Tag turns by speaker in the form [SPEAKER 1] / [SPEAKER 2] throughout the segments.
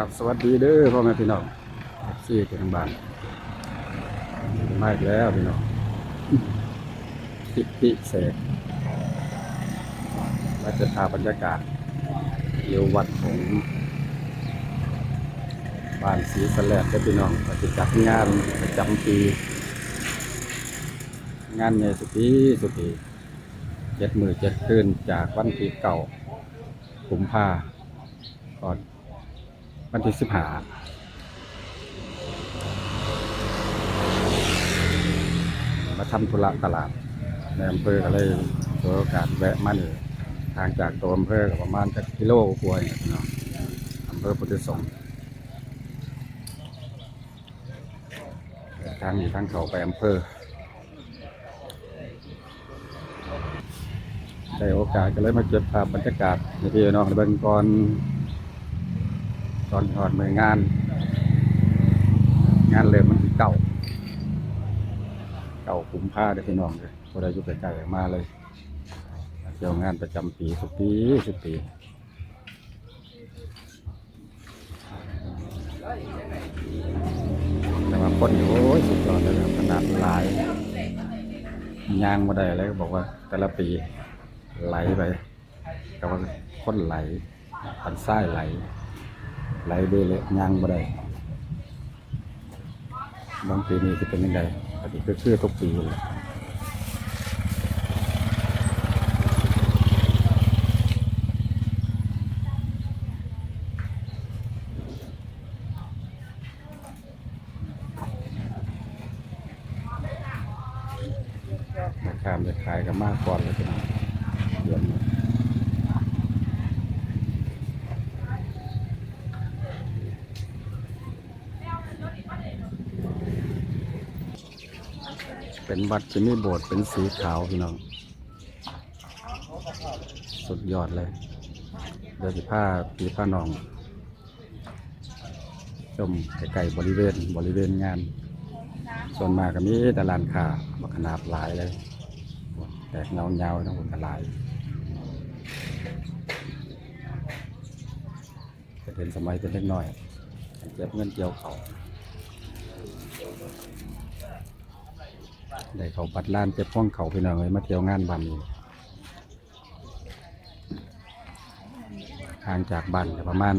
[SPEAKER 1] ครับสวัสดีเด้อพ่อแม่พี่น้องซี่ที่ทางบ้านมาอีกแล้วพี่น้องพิพิเศษเราจะพาบรรยากาศเยี่ยววัดของบ้านศรีสแลดได้พี่น้องเราจะจัดงานประจำปี งานใหญ่สุดีสุดีเจ็ดมือเจ็ดคืนจากวันที่เก่ากุมภาก่อน วันที่สิบหามาทำธุระตลาดในอำเภอก็เลยถือโอกาสแวะมานี่ทางจากตัวอำเภอก็ประมาณจักกิโลกว่าอย่างเนาะอำเภอพุทธสงฆ์ทางนี้ทางเขาไปอำเภอได้โอกาสก็เลยมาเก็บภาพบรรยากาศในพี่น้องในเบื้องก่อน ตอนถอดมืองาน งานเริ่มมันที่เก่า เก่าคุ้มผ้าได้พี่น้องเลยพอได้ยุบใกล้ๆมาเลยเที่ยวงานประจำปีทุกปีทุกปีแต่ว่าคนนี่โอ้ยสุดยอดเลยขนาดหลายยางมาได้เลยบอกว่า แต่ละปีไหลไปก็ว่าคนไหลพันซ้ายไหล ไหลไปเลยยางบ่ได้บางปีนี้จะเป็นยังไงอันนี้คือคือทุกปีเลยราคาจะขายกันมากก่อนเลยพี่น้องเดือนนี้ เป็นวัดที่มีโบสถ์เป็นสีขาวพี่น้อง สุดยอดเลยเดี๋ยวสิผ้าปีผ้าน้อง ชมไก่บริเวณบริเวณงาน ส่วนมากก็มีแต่ลานค้าบักขนาดหลายเลย แตกเงาเงาทั้งหมดหลายจะเป็นสมัยเป็นเล็กน้อย เก็บเงินเกี่ยวเขา ได้เขาปัดล้านเจ็บพ้องเขาพี่น้องเลยมาเที่ยวงานบ้านนี้ห่างจากบ้านประมาณ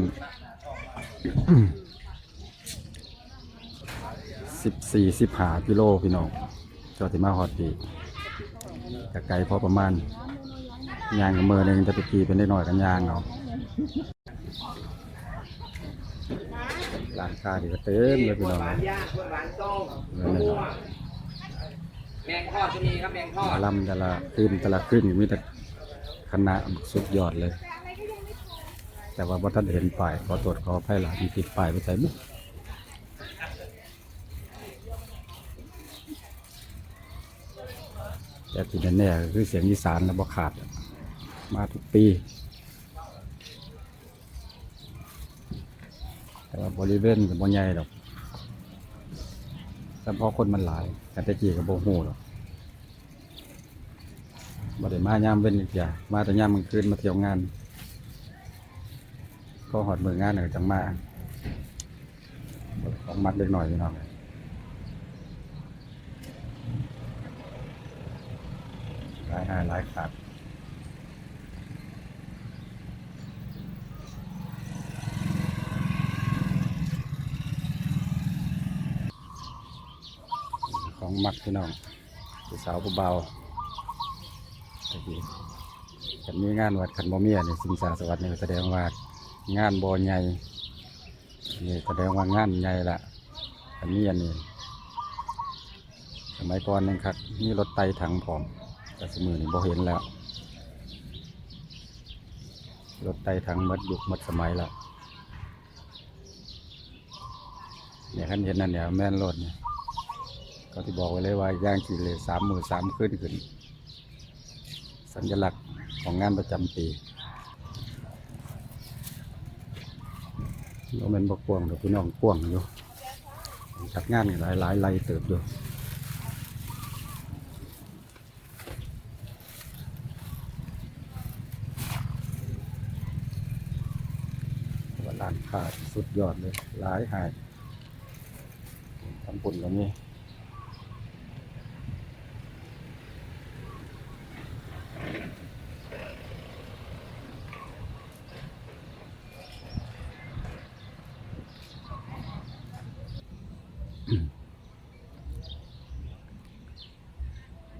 [SPEAKER 1] สิบสี่สิบหากิโลพี่น้องจอที่มาฮอดปีกไกลพอประมาณยางกับมือหนึ่งจะไปขี่เป็นได้หน่อยกันยางเนาะร้านค้าที่ก็เต็มเลยพี่น้อง
[SPEAKER 2] หวานย่างกล้วยหวานต้ม
[SPEAKER 1] เออ
[SPEAKER 2] แมงทอดจะมีครับแมงทอด
[SPEAKER 1] ลำแต่ละคืนแต่ละคืนมีแต่คณะสุดยอดเลย แต่ว่าบ่ท่านเห็นป้ายขอตรวจขอไพ่หลานติดป้ายไปใส่บุ๊แต่ที่แน่ๆก็คือเสียงอีสานนะบ่ขาด มาทุกปี แต่ว่าบริเวณกับบ่ใหญ่ดอกแต่พอคนมันหลาย กันตะกี้กับโบหูหรอกบ่ได้มายามเว้นอีกอย่างมาแต่ยามกลางคืนมาเที่ยวงาน ก็หอดมืองานหนึ่งจังมาของมัดเล็กหน่อยพี่น้องหลายหาหลายขาด ของมัดพี่น้องผู้สาวผู้เบาตะกี้ขันมีงานวัดขันบ่เมีอันนี้สิงสาสวัสดิ์นี่แสดงว่างานบ่ใหญ่นี่แสดงว่างานใหญ่ละขันมีอันนี้สมัยก่อนนึงครับมีรถไต่ถังพร้อมแต่สมือนี่บ่เห็นแล้ว รถไต่ถังหมดยุคหมดสมัยแล้วเนี่ยขันเห็นนั่นเนี่ยแม่นรถเนี่ย ก็ที่บอกไว้เลยว่าย่างกี่เลยสามมือสามขึ้นขึ้น สัญลักษณ์ของงานประจำปีเราเป็นบกกวงเดี๋ยวพี่น้องกวงอยู่จัดงานหลายหลายไล่เติบอยู่ว่าร้านร้านค้าสุดยอดเลยหลายหายทำปุ่นก็มี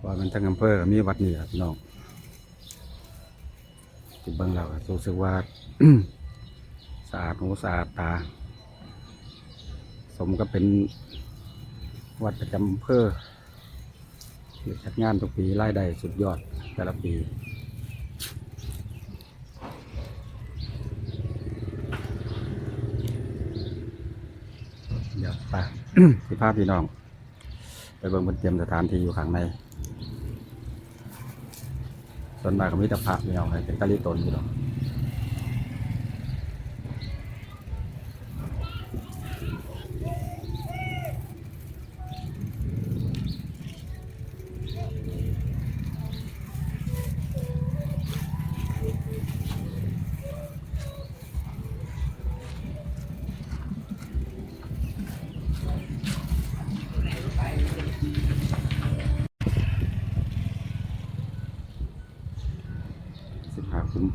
[SPEAKER 1] ว่ามันทั้งอำเภอมีวัดนี่ครับน้องที่เบิ่งเราก็รู้สึกว่าสะอาดหูสะอาดตา สมก็เป็นวัดประจำอำเภอจัดงานทุกปีรายได้สุดยอดแต่ละปีเดี๋ยวไปสิภาพพี่น้อง ไปเบิ่งบนเตรียมสถานที่อยู่ข้างใน ส่วนมากก็มีแต่พระไม่เอาใครเป็นกะลิตนอยู่หรอก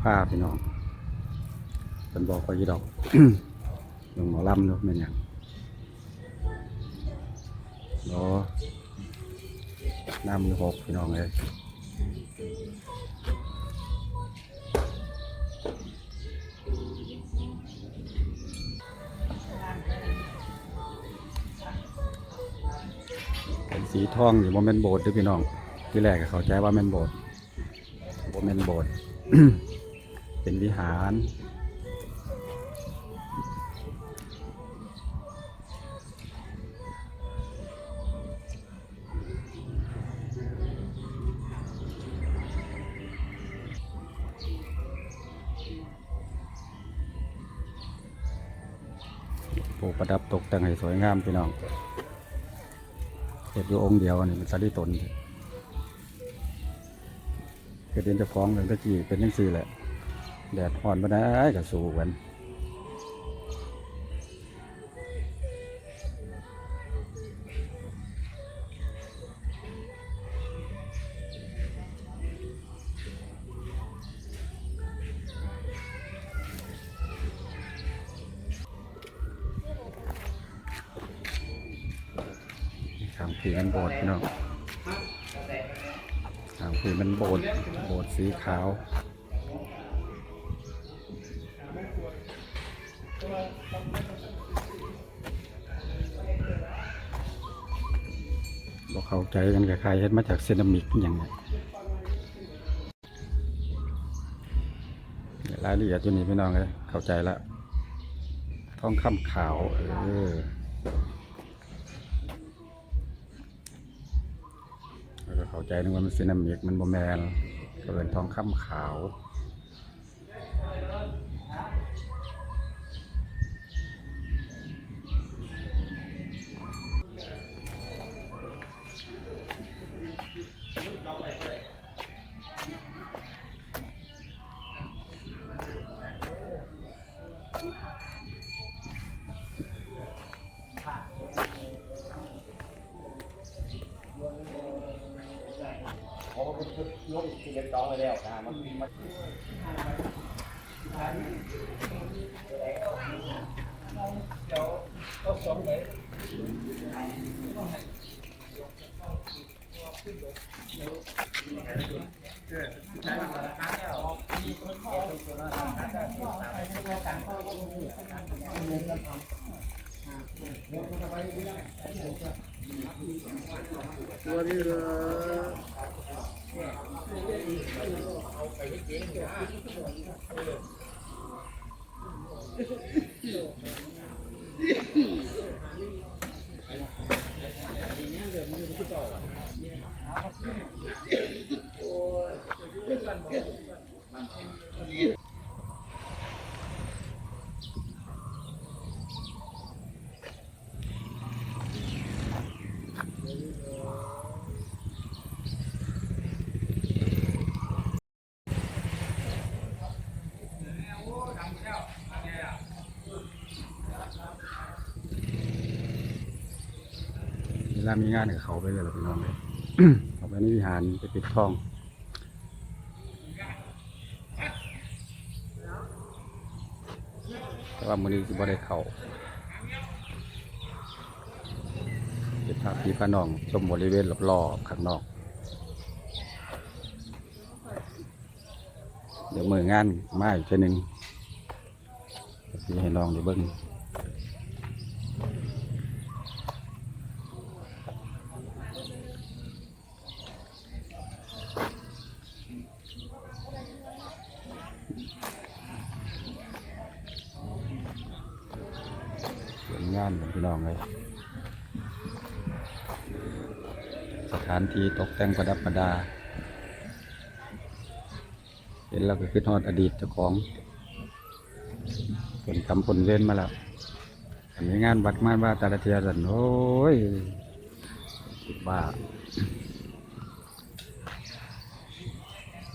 [SPEAKER 1] ผ้าพี่น้องเป็นบอกไปยี่ดอกลงหมอลำเนาะแม่นหยังรอน้ำมีหกพี่น้องเลยเป็นสีทองอยู่ว่าแม่นโบสถ์เด้วยพี่น้องที่แรกก็เข้าใจว่าแม่นโบสถ์บ่แม่นโบสถ์ เป็นวิหาร ปลูกประดับตกแต่งให้สวยงามพี่น้องเห็ดอยู่องค์เดียวนี่มันสาริตนเกิดเรียนจะฟ้องเรื่องตะกี้เป็นยังซี่แหละ แดดอ่อนมาได้ก็สู้กันทางผีมันโบดพี่น้องทางผีมันโบดโบดสีขาว บอกเข้า ใจกันกับใครเฮ็ดมาจากเซรามิกอย่างเนี้ยรายละเอียดตัวนี้พี่น้องเลยเข้าใจละทองคำขาวเออเข้าใจนึกว่ามันเซรามิกมันโบแมนก็เป็นทองคำขาว
[SPEAKER 2] เ่ะา
[SPEAKER 1] มีงานกับเขาไปเลยล่ะพี่น้องเลยเขาไปในวิหารไปปิดทองแต่ว่ามื้อนี้สิบ่ได้เข้าเก็บภาพพี่พาน้องชมบริเวณรอบๆข้างนอกเดี๋ยวมืองานมาอีกเทีนึงพี่ให้น้องได้เบิ่งสวย งามเหมือนพี่น้องเลยสถานที่ตกแต่งประดับประดา เห็นแล้วก็คือทอดอดีตเจ้าของผลกรรมผลเว้นมาแล้วอันนี้งานวัดมานว่าต่ลเทียสันโอ้ยคิดบ้า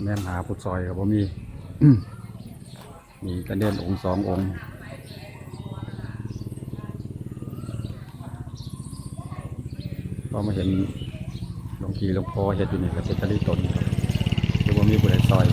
[SPEAKER 1] แม่นหาพุทธซอยกับผมมี มีกระเด็นองค์สององค์ พอมาเห็นหลวงพี่หลวงพ่อเห็ดอยู่นี่ก็เป็นตะลิตนหรือว่ามีบุหรซอย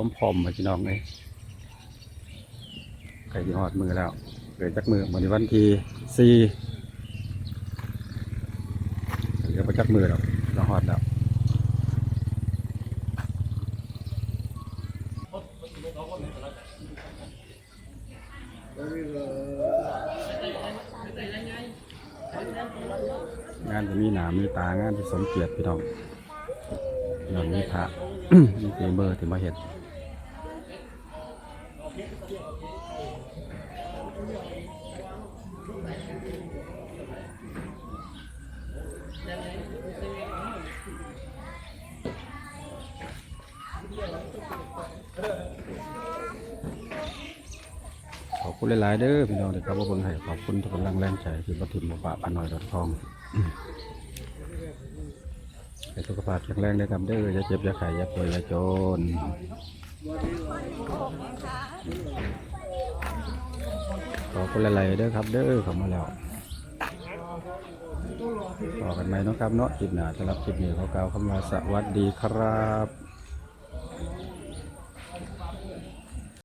[SPEAKER 1] ความพร้อมมาพี่น้องเลยใกล้จะหอดมือแล้วเกิดจักมือวันนี้วันที่สี่เดี๋ยวไปจักมือแล้วเราหอดแล้วงานจะมีหนามีตางานที่สมเกียรติพี่น้องงานมีพระมีเบอร์ที่มาเห็น คุณหลายๆเด้อพี่น้องที่เข้ามาเบิ่งให้ขอบคุณทุกกำลังแรงใจที่มาถิ่มมาปะปานอยดอทองให้สุขภาพแข็งแรงนะครับเด้ออย่าเจ็บอย่าไข้อย่าป่วยอย่าจนขอบคุณหลายๆเด้อครับ เด้อเข้ามาแล้วต่อกันไหมเนาะครับเนาะคลิปหน้าสำหรับคลิปนี้เขากล่าวคำว่าสวัสดีครับ